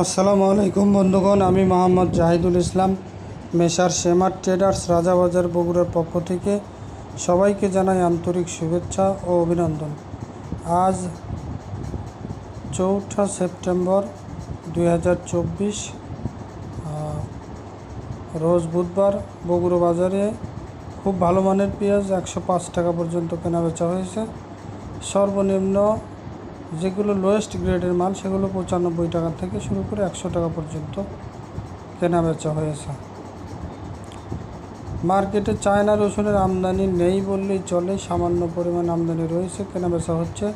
আসসালামু আলাইকুম বন্ধুগণ, আমি মোহাম্মদ জাহিদুল ইসলাম, মেসার শেমার ট্রেডার্স, রাজাবাজার বগুড়ার পক্ষ থেকে সবাইকে জানাই আন্তরিক শুভেচ্ছা ও অভিনন্দন। আজ চৌঠা সেপ্টেম্বর দুই হাজার চব্বিশ রোজ বুধবার বগুড়া বাজারে খুব ভালো মানের পেঁয়াজ একশো পাঁচ টাকা পর্যন্ত কেনা বেচা হয়েছে। সর্বনিম্ন যেগুলো লোয়েস্ট গ্রেডের মাল, সেগুলো পঁচানব্বই টাকা থেকে শুরু করে একশো টাকা পর্যন্ত কেনা বেচা হয়েছে। মার্কেটে চায়না রসুনের আমদানি নেই বললেই চলে, সামান্য পরিমাণ আমদানি রয়েছে, কেনা বেচা হচ্ছে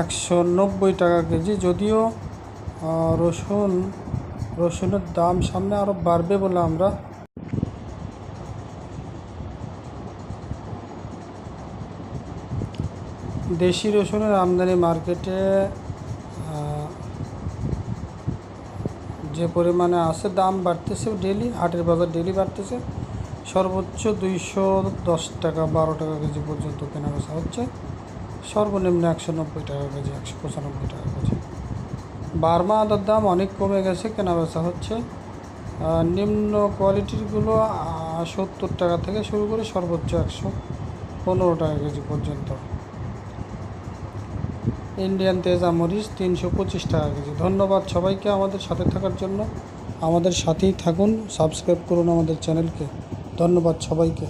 একশো নব্বই টাকা কেজি। যদিও রসুন, রসুনের দাম সামনে আরও বাড়বে বলে আমরা দেশি রসুনের আমদানি মার্কেটে যে পরিমাণে আছে দাম বাড়তেছে ডেলি হাটের বাজার ডেলি বাড়তেছে। সর্বোচ্চ দুইশো দশ টাকা, বারো টাকা কেজি পর্যন্ত কেনা বেচা হচ্ছে। সর্বনিম্ন একশো নব্বই টাকা কেজি, একশো পঁচানব্বই টাকা কেজি। বার্মা আদার দাম অনেক কমে গেছে কেনা বেচা হচ্ছে নিম্ন কোয়ালিটিরগুলো সত্তর টাকা থেকে শুরু করে সর্বোচ্চ একশো পনেরো টাকা কেজি পর্যন্ত। ইন্ডিয়ান তেজা মরিচ তিনশো পঁচিশ টাকা কেজি। ধন্যবাদ সবাইকে আমাদের সাথে থাকার জন্য। আমাদের সাথেই থাকুন সাবস্ক্রাইব করুন আমাদের চ্যানেলকে ধন্যবাদ সবাইকে।